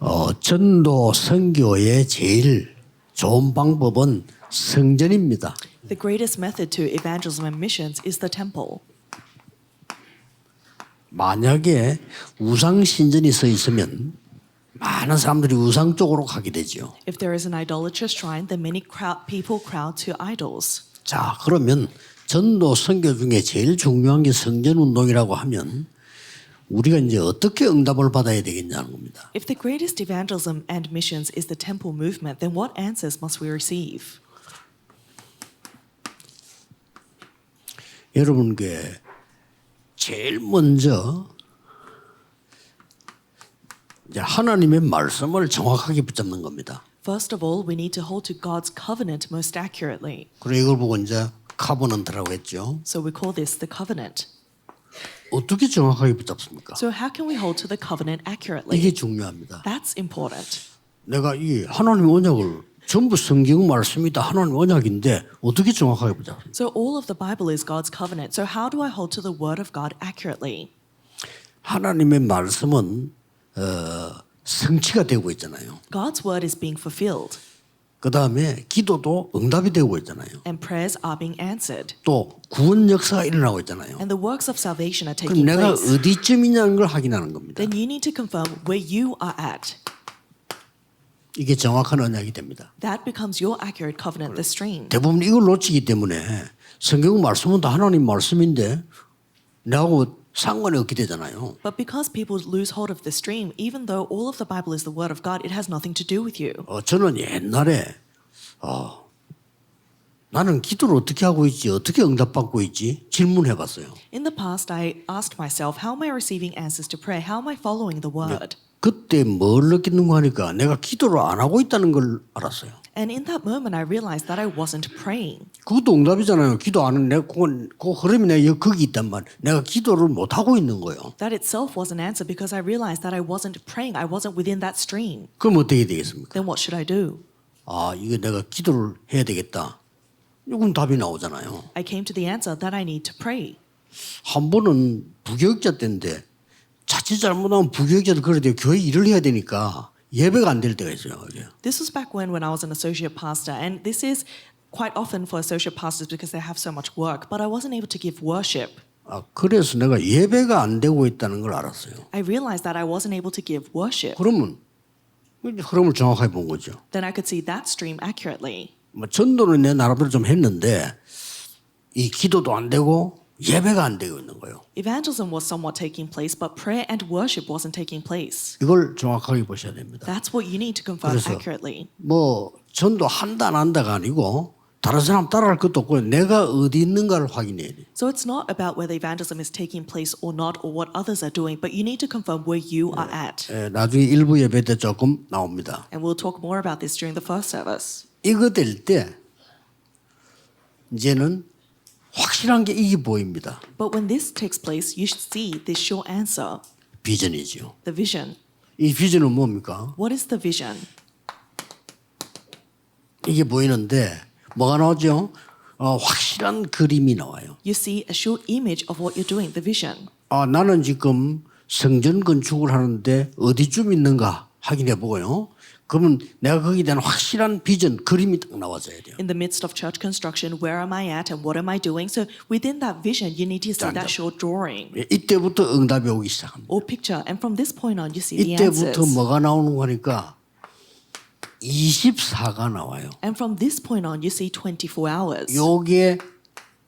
어, 전도 선교의 제일 좋은 방법은 성전입니다. The greatest method to evangelism and missions is the temple. 만약에 우상 신전이 서 있으면 많은 사람들이 우상 쪽으로 가게 되죠. If there is an idolatrous shrine, then many crowd, people crowd to idols. 자, 그러면 전도 선교 중에 제일 중요한 게 성전 운동이라고 하면 우리가 이제 어떻게 응답을 받아야 되겠냐는 겁니다. If the greatest evangelism and missions is the temple movement, then what answers must we receive? 여러분께 제일 먼저 이제 하나님의 말씀을 정확하게 붙잡는 겁니다. First of all, we need to hold to God's covenant most accurately. 그리고 이걸 보고 이제 카버넌트라고 했죠. So we call this the covenant. 어떻게 정확하게 붙잡습니까? So how can we hold to the covenant accurately? 이게 중요합니다. That's important. 내가 이 하나님 언약을 전부 성경 말씀이다 하나님 언약인데 어떻게 정확하게 붙잡습니까? So all of the Bible is God's covenant. So how do I hold to the word of God accurately? 하나님의 말씀은 어, 성취가 되고 있잖아요. God's word is being fulfilled 그 다음에 기도도 응답이 되고 있잖아요. and prayers are being answered 또 구원 역사가 일어나고 있잖아요. and the works of salvation are 그럼 taking 내가 place. 어디쯤이냐는 걸 확인하는 겁니다. Then you need to confirm where you are at. 이게 정확한 언약이 됩니다. That becomes your accurate covenant, the stream. 대부분 이걸 놓치기 때문에 성경 말씀은 다 하나님 말씀인데 나하고 상관이 없게 되잖아요. But because people lose hold of the stream, even though all of the Bible is the word of God, it has nothing to do with you. 어, 저는 옛날에 어, 나는 기도를 어떻게 하고 있지, 어떻게 응답받고 있지 질문해 봤어요. In the past, I asked myself, how am I receiving answers to prayer? How am I following the word? 그때 뭘 느끼는가 하니까 내가 기도를 안 하고 있다는 걸 알았어요. And in that moment, I realized that I wasn't praying. 그것도 응답이잖아요. 기도 안 하는 내가 그건 그 흐름이 내가 거기 있단 말. 내가 기도를 못 하고 있는 거예요. That itself was an answer because I realized that I wasn't praying. I wasn't within that stream. 그럼 어떻게 되겠습니까? Then what should I do? 아, 이거 내가 기도를 해야 되겠다. 이건 답이 나오잖아요. I came to the answer that I need to pray. 한 번은 부교육자 때인데 자칫 잘못하면 부교육자도 돼요. 교회 일을 해야 되니까 예배가 안 될 때가 있어요. 이게. This was back when when I was an associate pastor, and this is quite often for associate pastors because they have so much work. But I wasn't able to give worship. 아, 그래서 내가 예배가 안 되고 있다는 걸 알았어요. I realized that I wasn't able to give worship. 그러면 이제 흐름을 정확하게 본 거죠. Then I could see that stream accurately. 뭐 전도는 내 나름대로 좀 했는데 이 기도도 안 되고 예배가 안 되고 있는 거예요. Evangelism was somewhat taking place, but prayer and worship wasn't taking place. 이걸 정확하게 보셔야 됩니다. That's what you need to confirm 그래서- accurately. 뭐 전도 한다 안 한다가 아니고 다른 사람 따라할 것도 없고 내가 어디 있는가를 확인해야 돼. So it's not about whether evangelism is taking place or not or what others are doing, but you need to confirm where you are at. 에, 나중에 일부 예배 때 조금 나옵니다. And we'll talk more about this during the first service. 이거 될 때 이제는 확실한 게 이게 보입니다. But when this takes place, you should see this sure answer 비전이죠. the vision. 이 비전은 뭡니까? What is the vision? 이게 보이는데 뭐가 나오죠? 어, 확실한 그림이 나와요. You see a sure image of what you're doing, the vision. 아, 나는 지금 성전 건축을 하는데 어디쯤 있는가 확인해 보고요. 그러면 내가 거기에 대한 확실한 비전, 그림이 딱 나와줘야 돼요. In the midst of church construction, where am I at and what am I doing? So within that vision, you need to see that sure drawing 예, 이때부터 응답이 오기 시작합니다. or picture. And from this point on, you see the answers. 이때부터 뭐가 나오는 거니까 24가 나와요. And from this point on, you see 24 hours. 요게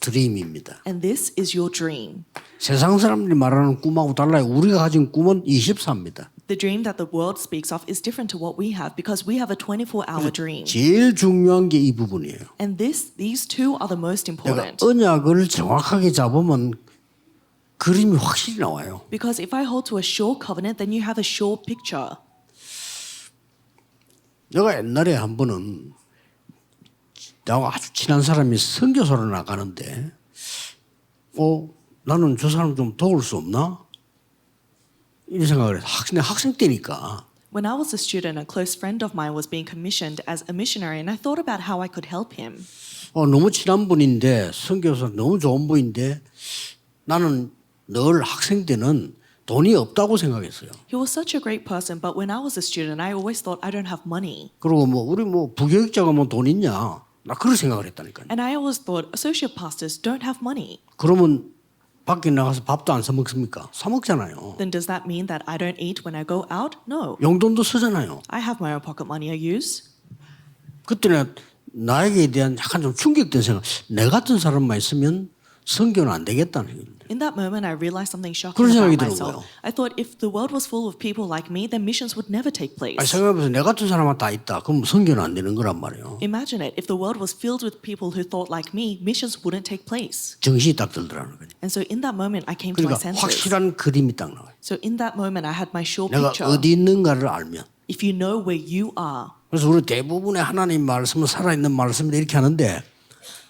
드림입니다. And this is your dream. 세상 사람들이 말하는 꿈하고 달라요. 우리가 가진 꿈은 24입니다. The dream that the world speaks of is different to what we have because we have a 24 hour dream. 제일 중요한 게 이 부분이에요. And this, these two are the most 내가 important. 언약을 정확하게 잡으면 그림이 확실히 나와요. Because if I hold to a sure covenant, then you have a sure picture. 내가 옛날에 한 번은 나하고 아주 친한 사람이 선교사로 나가는데 어 나는 저 사람 좀 도울 수 없나? 이런 생각을 해서 학생, 학생 때니까 When I was a student, a close friend of mine was being commissioned as a missionary, and I thought about how I could help him. 어, 너무 친한 분인데 선교사 너무 좋은 분인데 나는 늘 학생 때는 돈이 없다고 생각했어요. He was such a great person, but when I was a student, I always thought I don't have money. 그리고 뭐 우리 뭐 부교육자가 뭐 돈 있냐? 나 그런 생각을 했다니까요. And I always thought associate pastors don't have money. 그러면 밖에 나가서 밥도 안 사 먹습니까? 사 먹잖아요. Then does that mean that I don't eat when I go out? No. 용돈도 쓰잖아요. I have my own pocket money I use. 그때는 나에게 대한 약간 좀 충격된 생각. 내 같은 사람만 있으면 성교는 안 되겠다는 거예요. In that moment, I realized something shocking 그런 생각이 about 들어요. myself. I thought if the world was full of people like me, then missions would never take place. 아니 생각해보세요. 내 같은 사람만 다 있다. 그럼 성교는 안 되는 거란 말이에요. Imagine it. If the world was filled with people who thought like me, missions wouldn't take place. 정신이 딱 들더라는 거예요. And so in that moment, I came to my 그러니까 senses. 확실한 그림이 딱 나와요. So in that moment, I had my sure 내가 picture. 어디 있는가를 알면. If you know where you are, 그래서 우리 대부분의 하나님 말씀은 살아있는 말씀을 이렇게 하는데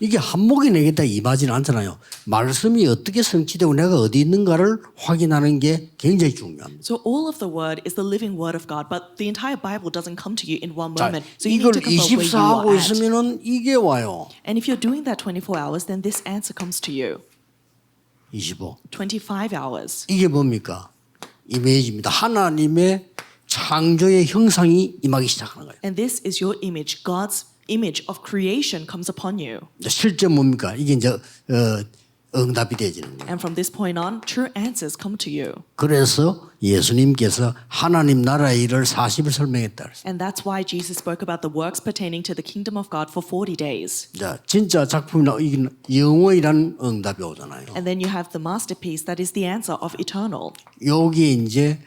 이게 한목이 내겠다 임하지는 않잖아요. 말씀이 어떻게 성취되고 내가 어디 있는가를 확인하는 게 굉장히 중요합니다. so all of the word is the living word of God, but the entire Bible doesn't come to you in one 자, moment. So you 이걸 need to confirm where 24 you are at. 있으면은 이게 와요. And if you're doing that 24 hours, then this answer comes to you. 25. 25 hours. 이게 뭡니까? 이미지입니다. 하나님의 창조의 형상이 임하기 시작하는 거예요. And this is your image. God's image of creation comes upon you. 이제 실제 뭡니까? 이게 이제 어, 응답이 되지는 거예요. And from this point on, true answers come to you. 그래서 예수님께서 하나님 나라의 일을 40일 설명했다. 그랬어요. And that's why Jesus spoke about the works pertaining to the kingdom of God for 40 days. 자, 진짜 작품이 나 이게 영원이란 응답이 오잖아요. And then you have the masterpiece that is the answer of eternal. 요게 이제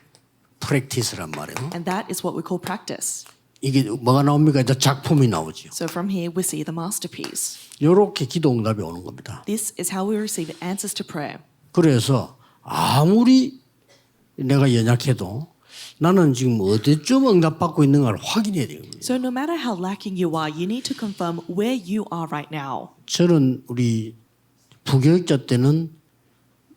프랙티스란 말이에요. And that is what we call practice. 이게 뭐가 나옵니까? 이제 작품이 나오죠. So from here, we see the masterpiece. 요렇게 기도 응답이 오는 겁니다. This is how we receive answers to prayer. 그래서 아무리 내가 연약해도 나는 지금 어디쯤 응답받고 있는가를 확인해야 돼요. So no matter how lacking you are, you need to confirm where you are right now. 저는 우리 부교육자 때는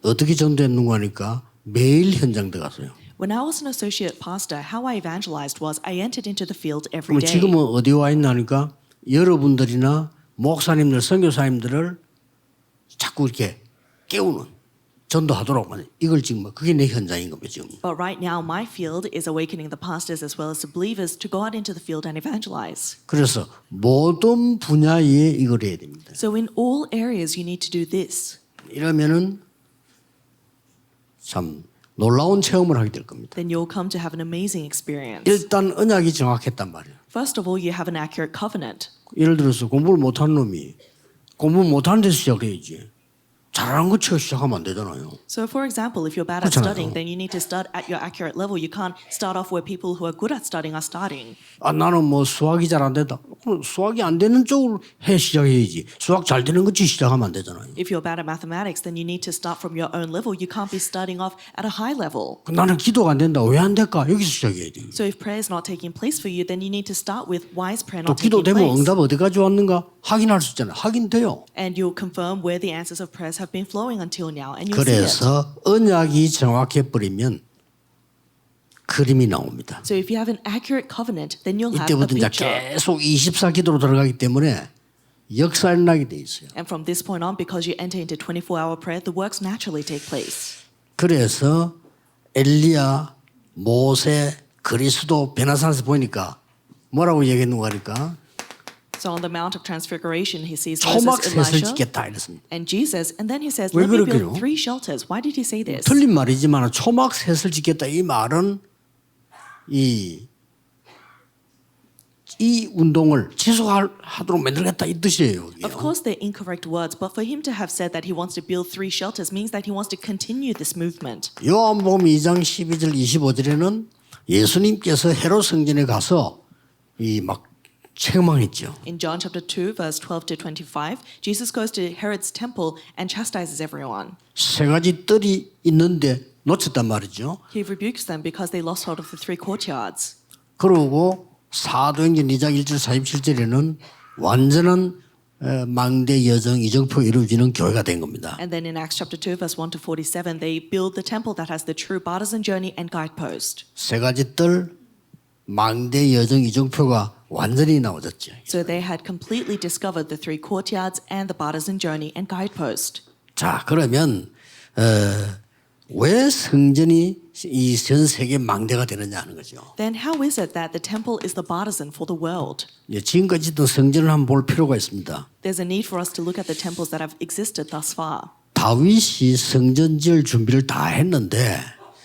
어떻게 전도했는가 하니까 매일 현장 들어갔어요. When I was an associate pastor, how I evangelized was I entered into the field every 그럼 day. 지금은 어디 와 있나 하니까 여러분들이나 목사님들, 선교사님들을 자꾸 이렇게 깨우는 전도하도록 하는 이걸 지금 뭐 그게 내 현장인 겁니다 지금. But right now, my field is awakening the pastors as well as the believers to go out into the field and evangelize. 그래서 모든 분야에 이걸 해야 됩니다. So in all areas, you need to do this. 이러면은 참 놀라운 체험을 하게 될 겁니다. Then you'll come to have an amazing experience. 일단 언약이 정확했단 말이에요. First of all, you have an accurate covenant. 예를 들어서 공부를 못하는 놈이 공부 못하는 데서 시작해야지. 잘하는 거 치고 시작하면 안 되잖아요. So, for example, if you're bad at 그렇잖아요. studying, then you need to start at your accurate level. You can't start off where people who are good at studying are starting. 아 나는 뭐 수학이 잘 안 된다. 그럼 수학이 안 되는 쪽으로 해 시작해야지. 수학 잘 되는 거치 시작하면 안 되잖아요. If you're bad at mathematics, then you need to start from your own level. You can't be starting off at a high level. 그 나는 기도가 안 된다. 왜 안 될까? 여기서 시작해야 돼. So, if prayer is not taking place for you, then you need to start with why is prayer 또 not taking 기도되면 place? 응답 어디까지 왔는가 확인할 수 있잖아요. 확인돼요. And you'll confirm where the answers of prayers have been flowing until now, and you'll see it. 그래서 언약이 정확해 버리면 그림이 나옵니다. So, if you have an accurate covenant, then you'll have a 이때부터 이제 picture. 계속 24기도로 들어가기 때문에 역사 일어나게 돼 있어요. And from this point on, because you enter into 24-hour prayer, the works naturally take place. 그래서 엘리야, 모세, 그리스도 베나산에서 보니까 뭐라고 얘기했는가 하니까 So on the Mount of Transfiguration, he sees 초막 Moses, 셋을 Elijah, 짓겠다 이랬습니다. and Jesus, and then he says, 왜 "Let me 그렇게요? build three shelters." Why did he say this? 틀린 말이지만 초막 셋을 짓겠다 이 말은 이, 이 운동을 지속하도록 만들겠다 이 뜻이에요. Of 여기요. course, they're incorrect words, but for him to have said that he wants to build three shelters means that he wants to continue this movement. 요한복음 2장 12절 25절에는 예수님께서 헤롯 성전에 가서 이 막 책망했죠. In John chapter 2, verse 12 to 25, Jesus goes to Herod's temple and chastises everyone. 세 가지 뜰이 있는데 놓쳤단 말이죠. He rebukes them because they lost hold of the three courtyards. 그러고 사도행전 2장 1절 47절에는 완전한 어, 망대 여정 이정표 이루어지는 교회가 된 겁니다. And then in Acts chapter 2, verse 1 to 47, they build the temple that has the true partisan journey and guidepost. 세 가지 뜰 망대 여정 이정표가 완전히 나와졌죠. So they had completely discovered the three courtyards and the partisan journey and guidepost. 자 그러면 어, 왜 성전이 이 전 세계 망대가 되느냐 하는 거죠. Then how is it that the temple is the partisan for the world? 예, 지금까지 있던 성전을 한번 볼 필요가 있습니다. There's a need for us to look at the temples that have existed thus far. 다윗이 성전 지을 준비를 다 했는데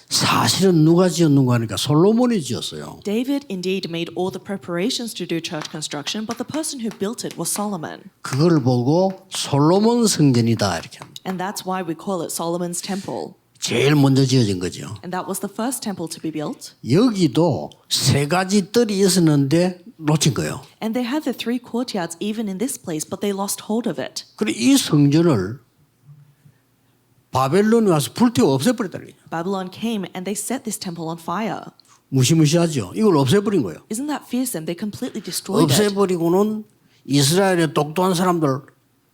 사실은 누가 지었는가 하니까 솔로몬이 지었어요. David indeed made all the preparations to do church construction, but the person who built it was Solomon. 그걸 보고 솔로몬 성전이다 이렇게 합니다. And that's why we call it Solomon's temple. 제일 먼저 지어진 거죠. And that was the first temple to be built. 여기도 세 가지 뜰이 있었는데 놓친 거예요. And they had the three courtyards even in this place, but they lost hold of it. 그래 이 성전을 바벨론이 와서 불태워 없애버렸다는 거예요. Babylon came and they set this temple on fire. 무시무시하죠. 이걸 없애버린 거예요. Isn't that fearsome? They completely destroyed it. 없애버리고는 이스라엘의 똑똑한 사람들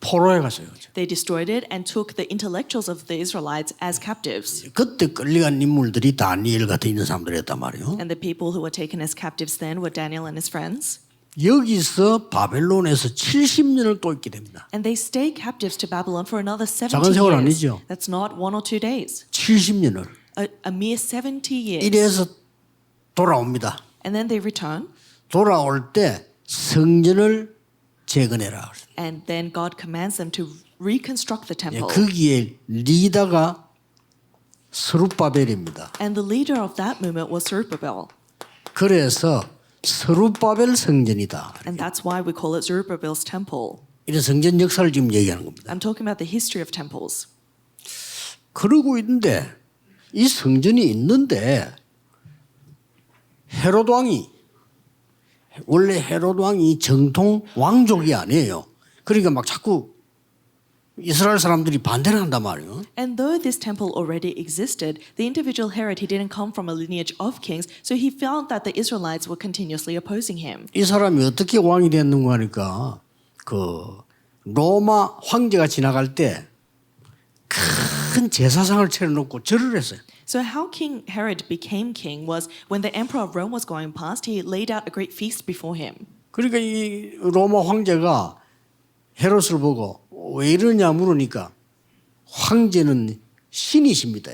포로에 갔어요. They destroyed it and took the intellectuals of the Israelites as captives. 그때 끌려간 인물들이 다니엘 같은 있는 사람들이었단 말이에요. And the people who were taken as captives then were Daniel and his friends. 여기서 바벨론에서 70년을 또 있게 됩니다. And they stay captives to Babylon for another 70 작은 세월 years. 아니죠. That's not one or two days. 70년을. A, a mere 70 years. 이래서 돌아옵니다. And then they return. 돌아올 때 성전을 재건해라. And then God commands them to reconstruct the 예, temple. 거기에 리더가 스룹바벨입니다. And the leader of that movement was Zerubbabel. 그래서 스룹바벨 성전이다. And that's why we call it Zerubbabel's temple. 이런 성전 역사를 지금 얘기하는 겁니다. I'm talking about the history of temples. 그러고 있는데 이 성전이 있는데 헤롯 왕이 원래 헤롯 왕이 정통 왕족이 아니에요. 그러니까 막 자꾸 이스라엘 사람들이 반대를 한단 말이에요. And though this temple already existed, the individual Herod, he didn't come from a lineage of kings, so he found that the Israelites were continuously opposing him. 이 사람이 어떻게 왕이 됐는가 하니까 그 로마 황제가 지나갈 때 큰 제사상을 차려놓고 절을 했어요. So how King Herod became king was when the emperor of Rome was going past, he laid out a great feast before him. 그러니까 이 로마 황제가 헤롯을 보고 왜 이러냐 물으니까 황제는 신이십니다.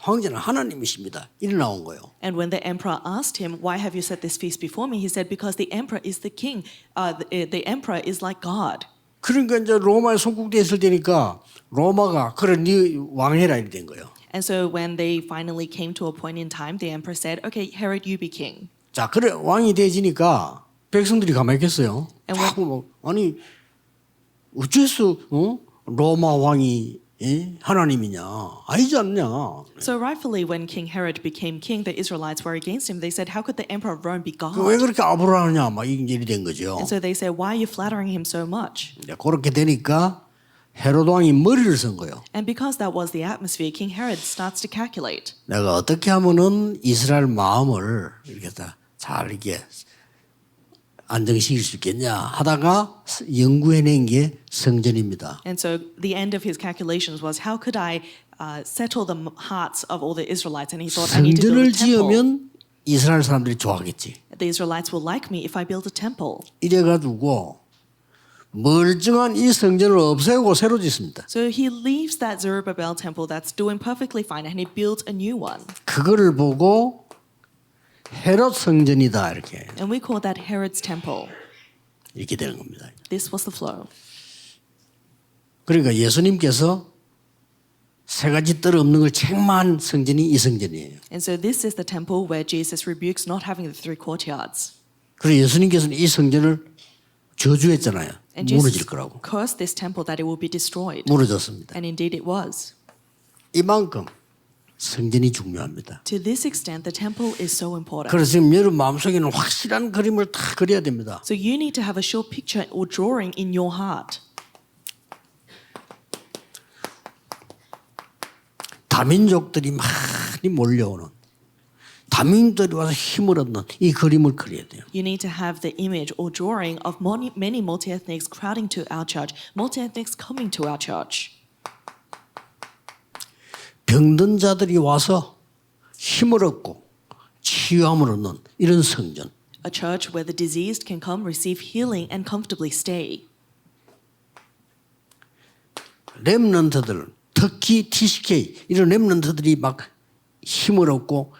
황제는 하나님이십니다. 이래 나온 거예요. And when the emperor asked him, "Why have you set this feast before me?" he said, "Because the emperor is the king. Uh, the, the emperor is like God." 그러니까 이제 로마에 속국돼 있을 때니까 로마가 그래 네 왕해라 이래 된 거예요. And so when they finally came to a point in time, the emperor said, "Okay, Herod, you be king." 자 그래 왕이 되지니까 백성들이 가만히 있겠어요. 자꾸 뭐 아니 어째서 어? 로마 왕이 예? 하나님이냐 아니지 않냐. So rightfully, when King Herod became king, the Israelites were against him. They said, "How could the emperor of Rome be God?" 왜 그렇게 아부라하냐 막 이게 일이 된 거죠. And so they said, "Why are you flattering him so much?" 이제 그렇게 되니까 헤롯 왕이 머리를 쓴 거예요. And because that was the atmosphere, King Herod starts to calculate. 내가 어떻게 하면은 이스라엘 마음을 이렇게 다잘 이렇게 안정시킬 수 있겠냐 하다가 연구해낸 게 성전입니다. And so the end of his calculations was, "How could I uh, settle the hearts of all the Israelites?" And he thought, "I need to build 성전을 a temple. 지으면 이스라엘 사람들이 좋아하겠지. The Israelites will like me if I build a temple." 이래 가지고 멀쩡한 이 성전을 없애고 새로 짓습니다. So he leaves that Zerubbabel temple that's doing perfectly fine, and he builds a new one. 그거를 보고 헤롯 성전이다 이렇게 And we call that Herod's temple. 이렇게 되는 겁니다. This was the flow. 그러니까 예수님께서 세 가지 뜰 없는 걸 책망한 성전이 이 성전이에요. And so this is the temple where Jesus rebukes not having the three courtyards. 그래서 예수님께서는 이 성전을 저주했잖아요. And 무너질 거라고. cursed this temple that it will be destroyed. 무너졌습니다. And indeed it was. 이만큼 성전이 중요합니다. To this extent, the temple is so important. 그래서 지금 여러분 마음속에는 확실한 그림을 다 그려야 됩니다. So you need to have a sure picture or drawing in your heart. 다민족들이 많이 몰려오는 다민족들이 와서 힘을 얻는 이 그림을 그려야 돼요. You need to have the image or drawing of many, multi-ethnics crowding to our church, multi-ethnics coming to our church. 병든 자들이 와서 힘을 얻고 치유함을 얻는 이런 성전. A church where the diseased can come, receive healing, and comfortably stay. 렘넌트들 특히 TCK 이런 렘넌트들이 막 힘을 얻고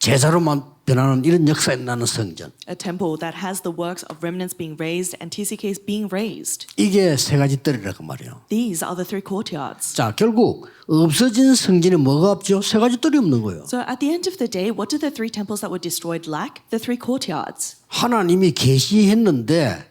제자로만 변하는 이런 역사에 나는 성전. A temple that has the works of remnants being raised and TCKs being raised. 이게 세 가지 뜰이라고 말이에요. These are the three courtyards. 자, 결국 없어진 성전에 뭐가 없죠? 세 가지 뜰이 없는 거예요. So at the end of the day, what did the three temples that were destroyed lack? The three courtyards. 하나님이 계시했는데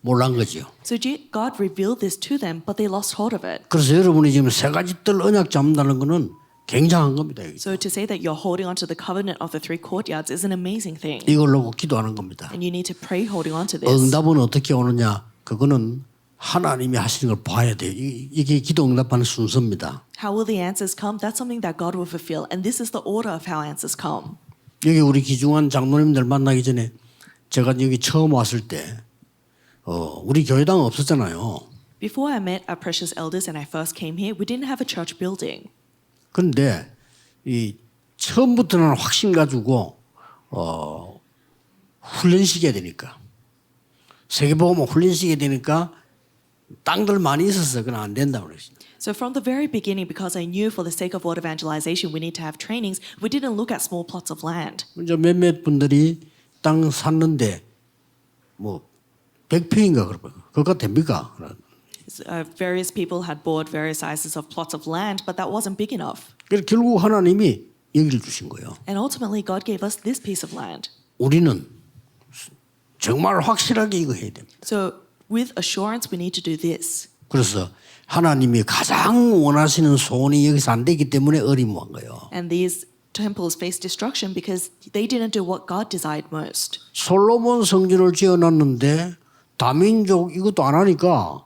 몰란 거죠. So God revealed this to them, but they lost hold of it. 그래서 여러분이 지금 세 가지 뜰 언약 잡는다는 거는 굉장한 겁니다. So to say that you're holding on to the covenant of the three courtyards is an amazing thing. 이걸로 기도하는 겁니다. And you need to pray holding on to this. 응답은 어떻게 오느냐? 그거는 하나님이 하시는 걸 봐야. 이- 이게 기도 응답하는 순서입니다. How will the answers come? That's something that God will fulfill. And this is the order of how answers come. 여기 우리 기중한 장로님들 만나기 전에 제가 여기 처음 왔을 때 어, 우리 교회당 없었잖아요. Before I met our precious elders and I first came here, we didn't have a church building. 그런데 이 처음부터는 확신 가지고 어, 훈련시켜야 되니까 세계보고만 훈련시켜야 되니까 땅들 많이 있어서 그건 안 된다고 그랬어요. So from the very beginning, because I knew for the sake of word evangelization, we need to have trainings, we didn't look at small plots of land. 이제 몇몇 분들이 땅 샀는데 뭐 100평인가 그러고 그거 됩니까? Uh, various people had bought various sizes of plots of land, but that wasn't big enough. 그래서 결국 하나님이 여기를 주신 거예요. And ultimately, God gave us this piece of land. 우리는 정말 확실하게 이거 해야 됩니다. So with assurance, we need to do this. 그래서 하나님이 가장 원하시는 소원이 여기서 안 되기 때문에 어림한 거예요. And these temples faced destruction because they didn't do what God desired most. 솔로몬 성전을 지어놨는데 다민족 이것도 안 하니까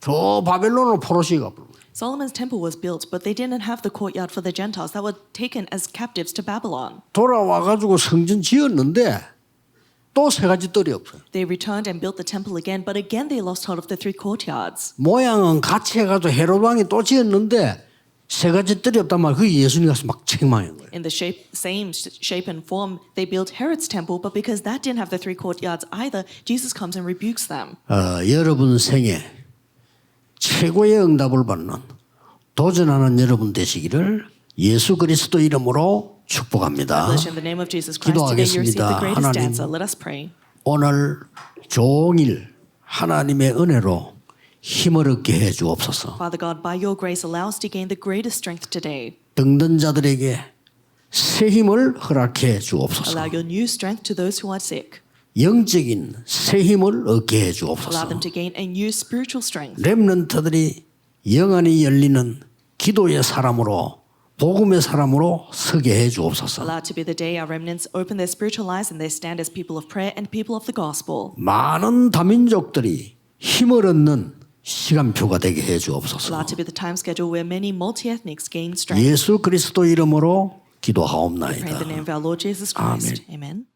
저 바벨론으로 포로시 가버린 거예요. Solomon's temple was built, but they didn't have the courtyard for the Gentiles that were taken as captives to Babylon. 돌아와 가지고 성전 지었는데 또 세 가지 뜰이 없어요. They returned and built the temple again, but again they lost hold of the three courtyards. 모양은 같이 해가지고 헤롯 왕이 또 지었는데 세 가지 뜰이 없단 말이에요. 그 예수님 가서 막 책망한 거예요. In the shape, same sh- shape and form, they built Herod's temple, but because that didn't have the three courtyards either, Jesus comes and rebukes them. 어, 여러분 생에 최고의 응답을 받는 도전하는 여러분 되시기를 예수 그리스도 이름으로 축복합니다. 기도하겠습니다. 하나님. 오늘 종일 하나님의 은혜로 힘을 얻게 해 주옵소서. Father God, by your grace, allow us to gain the greatest strength today. 등든 자들에게 새 힘을 허락해 주옵소서. Allow your new strength to those who are sick. 영적인 새 힘을 얻게 해 주옵소서. 렘넌트들이 영안이 열리는 기도의 사람으로 복음의 사람으로 서게 해 주옵소서. Allow it to be the day our remnants open their spiritual eyes and they stand as people of prayer and people of the gospel. 많은 다민족들이 힘을 얻는 시간표가 되게 해 주옵소서. it to be the time schedule where many multi-ethnics gain strength. 예수 그리스도 이름으로 기도하옵나이다. name of our Lord Jesus Christ. Amen.